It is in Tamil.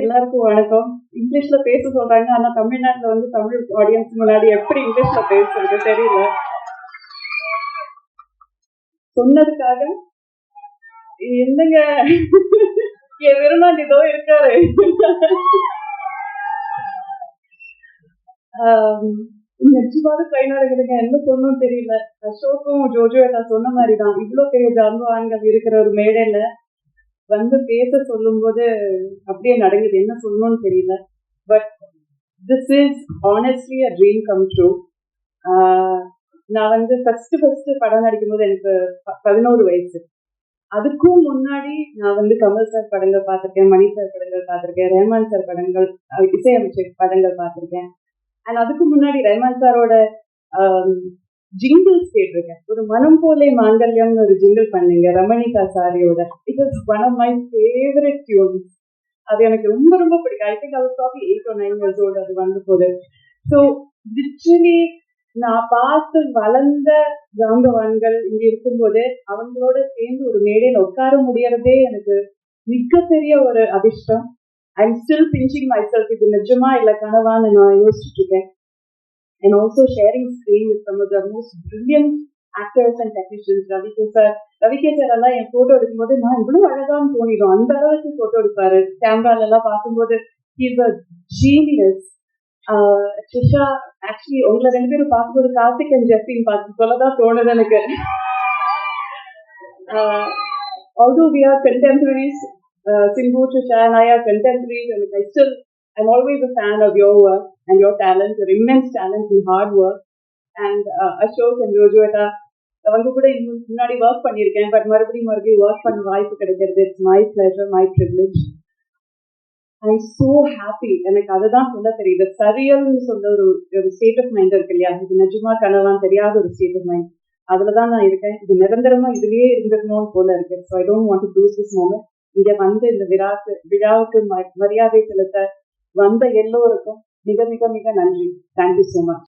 எல்லாருக்கும் வணக்கம். இங்கிலீஷ்ல பேச சொல்றாங்க ஆனா தமிழ்நாட்டுல வந்து தமிழ் ஆடியன்ஸ் முன்னாடி எப்படி இங்கிலீஷ்ல பேசுறது தெரியல. சொன்னதுக்காக என்னங்க? என் விரும்பாண்டி இதோ இருக்காரு. ஆம், நிஜமாவது கை நடக்குதுங்க என்ன சொல்லணும்னு தெரியல. அசோக்கும் ஜோஜோ நான் சொன்ன மாதிரிதான். இவ்வளவு பெரிய ஜாம்பவான்கள் இருக்கிற ஒரு மேடையில வந்து பேச சொல்லும்போது அப்படியே நடக்குது. என்ன சொல்லணும்னு தெரியல. But this is honestly a dream come true நான் வந்து ஃபர்ஸ்ட் ஃபர்ஸ்ட் படம் நடிக்கும்போது எனக்கு ப- பதினோரு வயசு. அதுக்கும் முன்னாடி நான் வந்து கமல் சார் படங்கள் பார்த்துருக்கேன் மணி சார் படங்கள் பார்த்துருக்கேன் ரஹ்மான் சார் படங்கள் இசையமைச்சர் படங்கள் பார்த்துருக்கேன். அண்ட் அதுக்கு முன்னாடி ரஹ்மான் சாரோட ஜிங்கிள்ஸ் கேட்டிருக்கேன். ஒரு மனம் போலே மாங்கல்யம்னு ஒரு ஜிங்கிள் பண்ணீங்க ரமணிகா சாரியோட. It is one of my favourite tunes அது எனக்கு ரொம்ப ரொம்ப பிடிக்கும். I think our probably eight oh nine years old அது வந்த போது. ஸோ லிட்ரலி நான் பார்த்து வளர்ந்த ஜாம்பவான்கள் இங்க இருக்கும்போது அவங்களோட சேர்ந்து ஒரு மேடையில் உட்கார முடியறதே எனக்கு மிகப்பெரிய ஒரு அதிர்ஷ்டம். I am still pinching myself இது நிஜமா இல்ல கனவான்னு நான் யோசிச்சுட்டு இருக்கேன். And also sharing screen with some of the most brilliant actors and technicians Ravi sir Ravi sir எல்லாம் என் போட்டோ எடுக்கும்போது நான் இவ்வளவு அழகான்னு தோணிடும் அந்த அளவுக்கு போட்டோ எடுப்பாரு கேமரால எல்லாம் பார்க்கும்போது இஸ் அ ஜீனியஸ் ஷிஷா ஆக்சுவலி உங்களை ரெண்டு பேரும் பார்க்கும்போது கார்த்திக் அண்ட் ஜெஃபின் பார்த்து சொல்லதான் தோணுது எனக்கு uh, although we are contemporaries, uh, Simbu, Trisha and I are contemporaries and I still, I'm always a fan of your work and your talent, your immense talent and hard work. And uh, Ashok and Rojueta, அவங்க கூட இன்னும் முன்னாடி ஒர்க் பண்ணியிருக்கேன் பட் மறுபடியும் மறுபடியும் ஒர்க் பண்ண வாய்ப்பு கிடைக்கிறது. It's my pleasure my privilege I am so happy எனக்கு அதுதான் சொல்ல தெரியுது. சரியல்னு சொல்ல ஒரு ஒரு ஸ்டேட் ஆஃப் மைண்ட் இருக்கு இல்லையா? இது நிஜமா கனவான் தெரியாத ஒரு ஸ்டேட் ஆஃப் மைண்ட் அதுல தான் நான் இருக்கேன். இது நிரந்தரமா இதுலயே இருந்திருக்கணும்னு போல இருக்கு. So I don't want to lose this moment இங்க வந்து இந்த விழாக்கு விழாவுக்கு மரியாதை செலுத்த வந்த எல்லோருக்கும் மிக மிக மிக நன்றி. Thank you so much